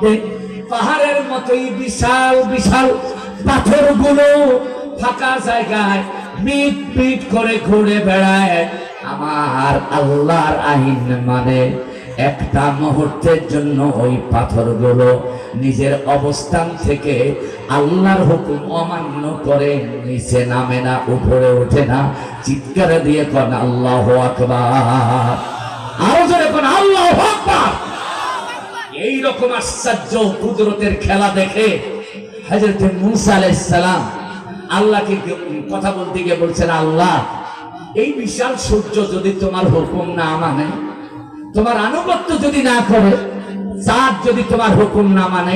মধ্যে পাহাড়ের মতোই বিশাল বিশাল পাথরগুলো ফাঁকা জায়গায় মিট মিট করে ঘুরে বেড়ায়। আমার আল্লাহর আইন মানে একটা মুহূর্তের জন্য ওই পাথরগুলো নিজের অবস্থান থেকে আল্লাহর হুকুম অমান্য করে নিচে নামে না, উপরে ওঠে না। চিৎকার দিয়ে কন, আল্লাহ আকবার। আরও জোরে কোন এই রকম আশ্চর্য কুদরতের খেলা দেখে হযরত মুসা আলাইহিস সালাম আল্লাহকে কথা বলতে গিয়ে বলছেন, আল্লাহ, এই বিশাল সূর্য যদি তোমার হুকুম না মানে তোমার আনুগত্য যদি না করে, চাঁদ যদি তোমার হুকুম না মানে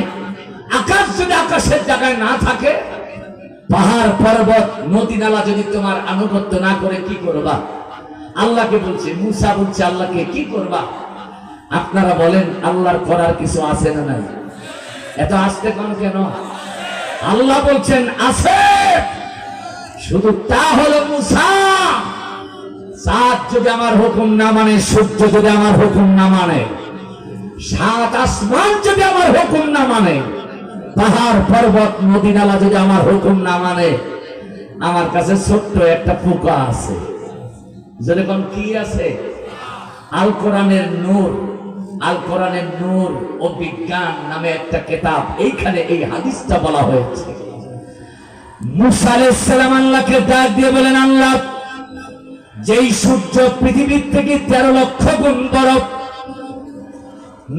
আকাশ যদি আকাশের জায়গায় না থাকে, পাহাড়, পর্বত, নদী নালা যদি তোমার আনুগত্য না করে, কি করবা? আল্লাহকে বলছে, মুসা বলছে, আল্লাহকে কি করবা? আপনারা বলেন, আল্লাহর করার কিছু আছে না নাই? এত আসতে কোন কেন? আল্লাহ বলছেন, আছে। শুধু তা হলো মুসা। সাত যদি আমার হুকুম না মানে সূর্য যদি আমার হুকুম না মানে সাত আসমান যদি আমার হুকুম না মানে পাহাড়, পর্বত নদী নালা যদি আমার হুকুম না মানে আমার কাছে ছোট্ট একটা পোকা আছে। যেরকম কি আছে? আল কোরআনের নূর। আল কোরআনের নূর ও বিজ্ঞান নামে একটা কেতাব। এইখানে এই হাদিসটা বলা হয়েছে। মুসা আলাইহিস সালাম আল্লাহকে ডাক দিয়ে বলেন, আল্লাহ, যেই সূর্য পৃথিবীর থেকে তেরো লক্ষ গুণ বড়,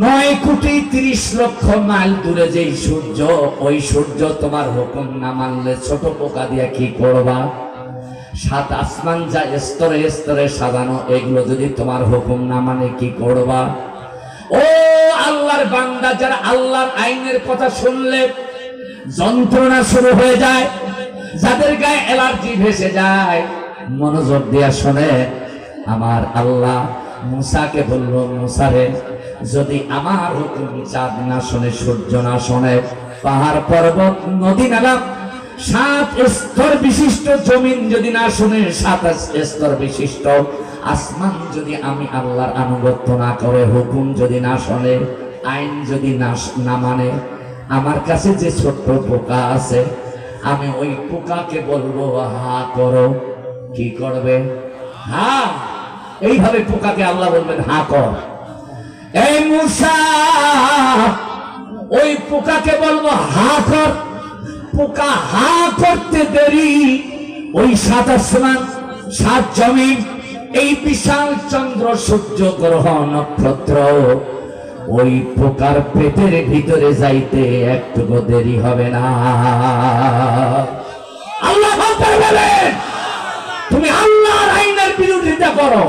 নয় কোটি তিরিশ লক্ষ মাইল দূরে যেই সূর্য, ওই সূর্য তোমার হুকুম না মানলে ছোট পোকা দিয়ে কি করবা? সাত আসমান যা স্তরে স্তরে সাজানো, এগুলো যদি তোমার হুকুম না মানে কি করবা? ও আল্লাহর বান্দা, যারা আল্লাহর আইনের কথা শুনলে যন্ত্রণা শুরু হয়ে যায়, যাদের গায়ে অ্যালার্জি ভেসে যায়, মনোযোগ দিয়া শোনে, আমার আল্লাহ মুসাকে বলল মুসারে যদি আমার হুকুম চাঁদ না শোনে, সূর্য না শোনে, পাহাড় পর্বত, নদী নালা, সাত স্তর বিশিষ্ট জমিন যদি না শুনে, সাত স্তর বিশিষ্ট আসমান যদি আমি আল্লাহর আনুগত্য না করে, হুকুম যদি না শোনে, আইন যদি না না মানে আমার কাছে যে ছোট্ট পোকা আছে, আমি ওই পোকাকে বলব, হা, করো। কি করবে? হা, এইভাবে পোকাকে আল্লাহ বলবেন, হা, কর। এই মুসা, ওই পোকাকে বলব, হা, কর। পোকা হা করতে দেরি, ওই সাত আসমান, সাত জমিন এই বিশাল চন্দ্র সূর্য গ্রহ নক্ষত্র। ওই পোকার পেটের ভিতরে যাইতে একটুকু দেরি হবে না। আল্লাহ তুমি আল্লাহর আইনের বিরোধিতা করো,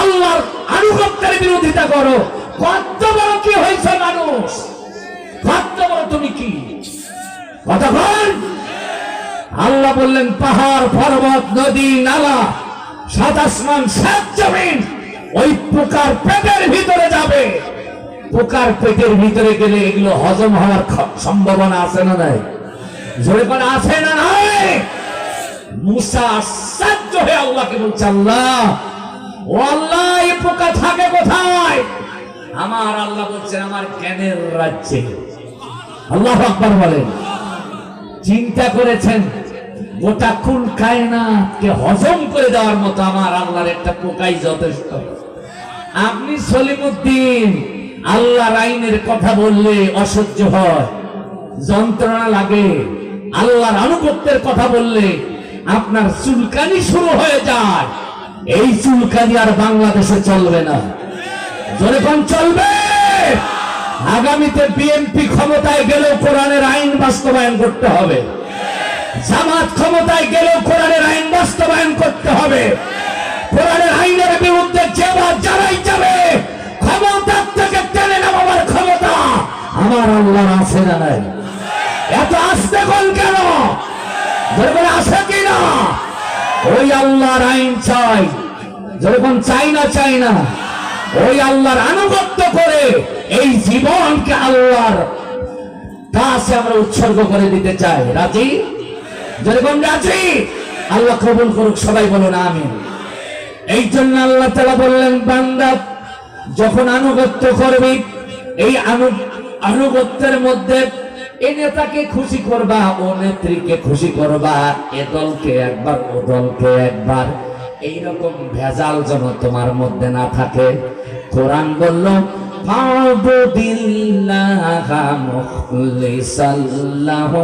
আল্লাহর আনুগত্যের বিরোধিতা করো। কত বড় কি হয়েছে মানুষ? কত বড় তুমি কি? কথা বল। আল্লাহ বললেন, পাহাড়, পর্বত, নদী, নালা সাত আসমান, সাত জমিন। ওই পোকার পেটের ভিতরে যাবে। পোকার পেটের ভিতরে গেলে এগুলো হজম হওয়ার সম্ভাবনা আছে না নাই? জোরে করে আছে না নাই? মুসা আশ্চর্য হয়ে আল্লাহকে বলছে, আল্লাহ আল্লাহ, এই পোকা থাকে কোথায়? আমার আল্লাহ বলছেন, আমার জ্ঞানের রাজ্যে। আল্লাহ আকবার বলেন। চিন্তা করেছেন? গোটা কুল কায়নাতকে হজম করে দেওয়ার মতো আমার আল্লাহর একটা পোকাই যথেষ্ট। আপনি সলিমুদ্দিন, আল্লাহর আইনের কথা বললে অসহ্য হয়, যন্ত্রণা লাগে, আল্লাহর আনুগত্যের কথা বললে আপনার চুলকানি শুরু হয়ে যায়। এই চুলকানি আর বাংলাদেশে চলবে না। জোরে চলবে। আগামীতে বিএনপি ক্ষমতায় গেলেও কোরআনের আইন বাস্তবায়ন করতে হবে। জামাত ক্ষমতায় গেলেও কোরআনের আইন বাস্তবায়ন করতে হবে। কোরআনের আইনের বিরুদ্ধে যে যারাই যাবে, ক্ষমতার থেকে টেনে নামাবার ক্ষমতা। আমার আল্লাহর আছে না নাই? এত আসতে কোন কেন? যেরকম আছে কি না? ওই আল্লাহর আইন চাই। যেরকম চাই না চাই না। ওই আল্লাহর আনুগত্য করে এই জীবনকে আল্লাহর কাছে আমরা উৎসর্গ করে দিতে চাই। রাজি? যেরকম রাজি? আল্লাহ কবুল করুক, সবাই বলুন আমি এই জন্য আল্লাহ তালা বললেন, বান্দা, যখন আনুগত্য করবি, এই আনুগত্যের মধ্যে এ নেতাকে খুশি করবা, ও নেত্রীকে খুশি করবা, এ দলকে একবার, ও দলকে একবার। এইরকম ভেজাল যেন তোমার মধ্যে না থাকে। কোরআন বলল ফাবুদিল্লাহা মুখলিসাল্লাহু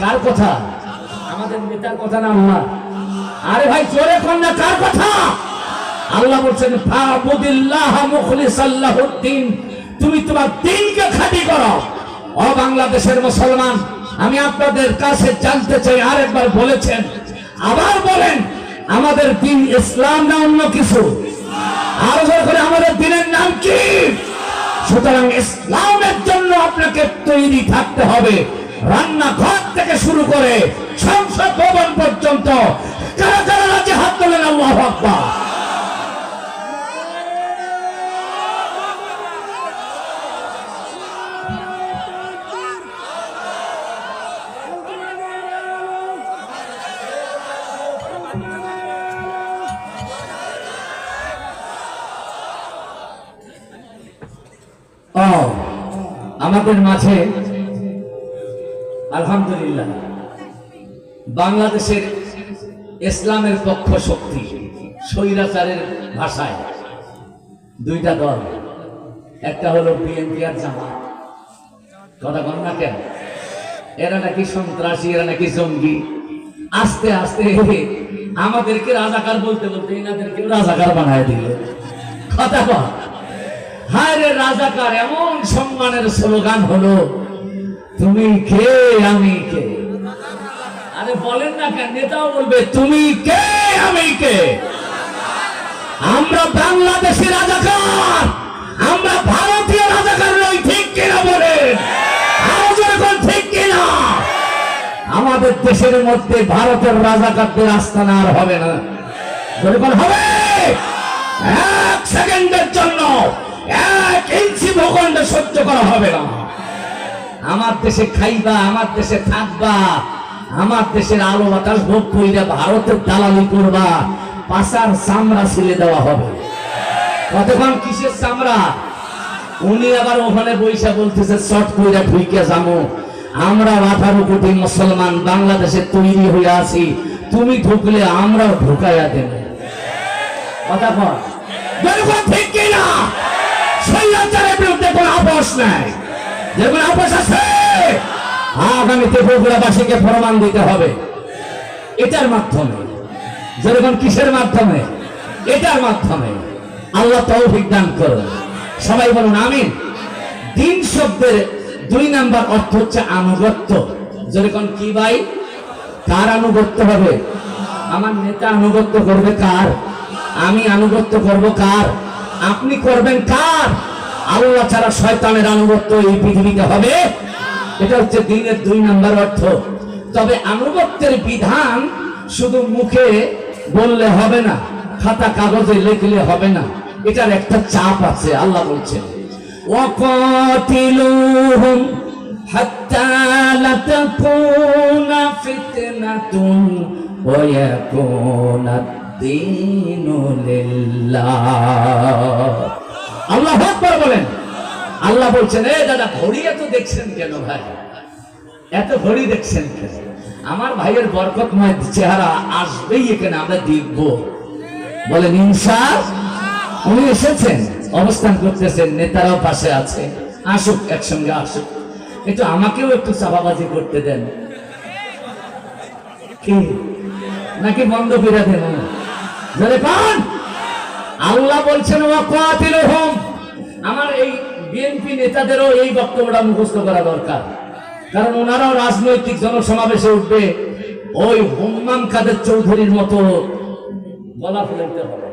কার কথা? আমাদের নেতার কথা না আল্লাহ আরে ভাই, জোরে কোন না, কার কথা? আল্লাহ বলছেন তুমি তোমার দিনকে করো। ও বাংলাদেশের মুসলমান, আমি আপনাদের কাছে জানতে চাই, আরেকবার বলেছেন। আবার বলেন, আমাদের দিন ইসলাম না অন্য কিছু? আরও করে, আমাদের দিনের নাম কি? সুতরাং ইসলামের জন্য আপনাকে তৈরি থাকতে হবে। রান্নাঘর থেকে শুরু করে সংসদ ভবন পর্যন্ত। কারা কারা রাজ্যে হাত তোলেন? আল্লাহ আকবার। আমাদের মাঝে, আলহামদুলিল্লাহ, বাংলাদেশের ইসলামের পক্ষ শক্তি, স্বৈরাচারের ভাষায় দুইটা দল, একটা হলো বিএনপি আর জামাত। কথা কন না কেন? এরা নাকি সন্ত্রাসী, এরা নাকি জঙ্গি। আস্তে আস্তে আমাদেরকে রাজাকার বলতে বলতে এনাদেরকে রাজাকার বানায় দিল। কথা কন হায় রাজাকার, এমন সম্মানের স্লোগান হলো, তুমি কে? আমি কে? আরে বলেন না কেন, নেতাও বলবে, তুমি কে? আমি কে? আমরা বাংলাদেশি রাজাকার, আমরা ভারতীয় রাজাকার নই, ঠিক কিনা কোন ঠিক কিনা? আমাদের দেশের মধ্যে ভারতের রাজাকারদের আস্থানা আর হবে না। হবে? এক সেকেন্ডের জন্য। এক ইঞ্চি ভূখণ্ড সহ্য করা হবে না। আমার দেশে খাইবা, আমার দেশে থাকবা, আমার দেশের আলো বাতাস ভোগ ভারতের দালালি করবা, পাশার চামড়া দেওয়া হবে। কতক্ষণ কিসের চামড়া? উনি আবার ওখানে বৈশা বলতেছে শর্ট কইরা যাব আমরা আঠারো কোটি মুসলমান, বাংলাদেশে তৈরি হয়ে আছি। তুমি ঢুকলে আমরাও ঢুকাইয়া দেব। কথা ঠিক কিনা? বিরুদ্ধে আপোষ নাই। আপোষ আছে? আগামীতে বগুড়াবাসীকে প্রমাণ দিতে হবে। এটার মাধ্যমে। যেরকম কিসের মাধ্যমে? এটার মাধ্যমে। আল্লাহ তৌফিক দান সবাই বলুন, আমিন। দিন শব্দের দুই নাম্বার অর্থ হচ্ছে আনুগত্য। যেরকম কি ভাই? কার আনুগত্য হবে? আমার নেতা আনুগত্য করবে কার? আমি আনুগত্য করব কার? আপনি করবেন কার আল্লাহ ছাড়া শয়তানের আনুগত্য এই পৃথিবীতে হবে এটা হচ্ছে দিনের দুই নাম্বার অর্থ তবে আনুগত্যের বিধান শুধু মুখে বললে হবে না খাতা কাগজে লিখলে হবে না এটার একটা চাপ আছে আল্লাহ বলছেন وقاتلوهم حتى لا تكون فتنة ويكون الدين لله আল্লাহ বলেন। আল্লাহ বলছেন, এ দাদা, ঘড়ি এত দেখছেন কেন ভাই? এত ঘড়ি দেখছেন কেন? আমার ভাইয়ের বরকতময় চেহারা আসবেই এখানে, আমরা দেখব। বলেন ইনসা উনি এসেছেন, অবস্থান করতেছেন, নেতারাও পাশে আছে। আসুক, একসঙ্গে আসুক। একটু আমাকেও একটু চাপাবাজি করতে দেন। কি? নাকি বন্ধ করে দেন ধরে পান। আল্লাহ বলছেন হোম আমার এই বিএনপি নেতাদেরও এই বক্তব্যটা মুখস্থ করা দরকার। কারণ ওনারাও রাজনৈতিক জনসমাবেশে উঠবে, ওই হুম্মাম কাদের চৌধুরীর মতো গলা ফুলাইতে হবে।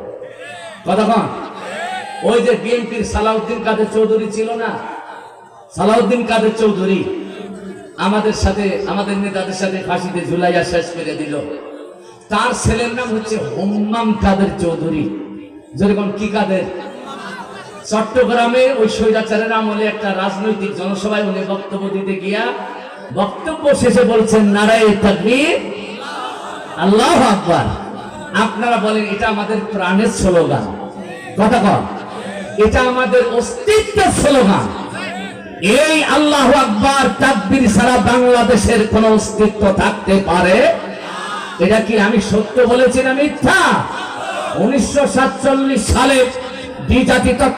কতক্ষণ ওই যে বিএনপির সালাউদ্দিন কাদের চৌধুরী ছিল না? সালাউদ্দিন কাদের চৌধুরী? আমাদের সাথে, আমাদের নেতাদের সাথে ফাঁসিতে ঝুলাইয়া শেষ করে দিল। তার ছেলের নাম হচ্ছে হুম্মাম কাদের চৌধুরী। যেরকম কি কাদের? চট্টগ্রামে ওই স্বৈরাচারের আমলে একটা রাজনৈতিক জনসভায় উনি বক্তব্য দিতে গিয়া বক্তব্য শেষে বলছেন, নারায় তাকবীর। আল্লাহ আকবার। আপনারা বলেন, এটা আমাদের প্রাণের স্লোগান। কথা কন। এটা আমাদের অস্তিত্বের স্লোগান। এই আল্লাহ আকবার, তাকবীর ছাড়া বাংলাদেশের কোন অস্তিত্ব থাকতে পারে এটা কি আমি সত্য বলেছি না মিথ্যা? উনিশশো সাতচল্লিশ সালে তত্ত্ব